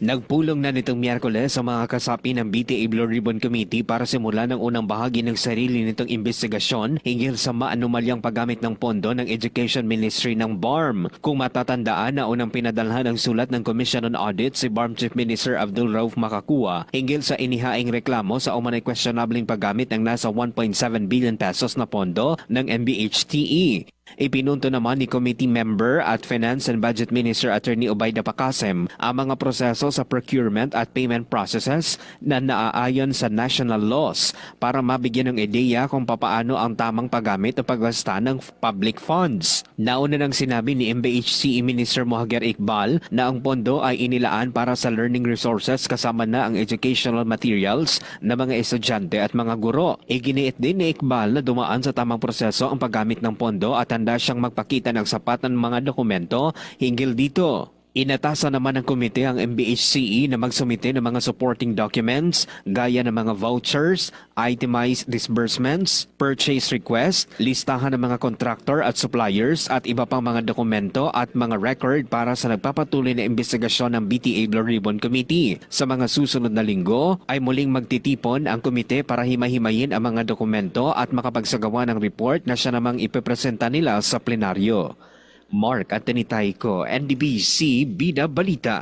Nagpulong na nitong Miyerkules sa mga kasapi ng BTA Blue Ribbon Committee para simulan ang unang bahagi ng sarili nitong investigasyon hinggil sa maanumalyang paggamit ng pondo ng Education Ministry ng BARM. Kung matatandaan na unang pinadalhan ang sulat ng Commission on Audit si BARM Chief Minister Abdul Rauf Makakua hinggil sa inihaing reklamo sa umanay questionabling paggamit ng nasa 1.7 billion pesos na pondo ng MBHTE. Ipinunto naman ni committee member at Finance and Budget Minister Attorney Obayda Pacasem ang mga proseso sa procurement at payment processes na naaayon sa national laws para mabigyan ng ideya kung papaano ang tamang paggamit o pagbasta ng public funds. Nauna nang sinabi ni MBHCE Minister Mohager Iqbal na ang pondo ay inilaan para sa learning resources kasama na ang educational materials ng mga estudyante at mga guro. Iginiit din ni Iqbal na dumaan sa tamang proseso ang paggamit ng pondo at handa siyang magpakita ng sapat ng mga dokumento hinggil dito. Inatasan naman ng komite ang MBHCE na magsumite ng mga supporting documents gaya ng mga vouchers, itemized disbursements, purchase request, listahan ng mga contractor at suppliers at iba pang mga dokumento at mga record para sa nagpapatuloy na investigasyon ng BTA Blue Ribbon Committee. Sa mga susunod na linggo ay muling magtitipon ang komite para himahimayin ang mga dokumento at makapagsagawa ng report na siya namang ipepresenta nila sa plenaryo. Mark Anthony Taico, NDBC Bida Balita.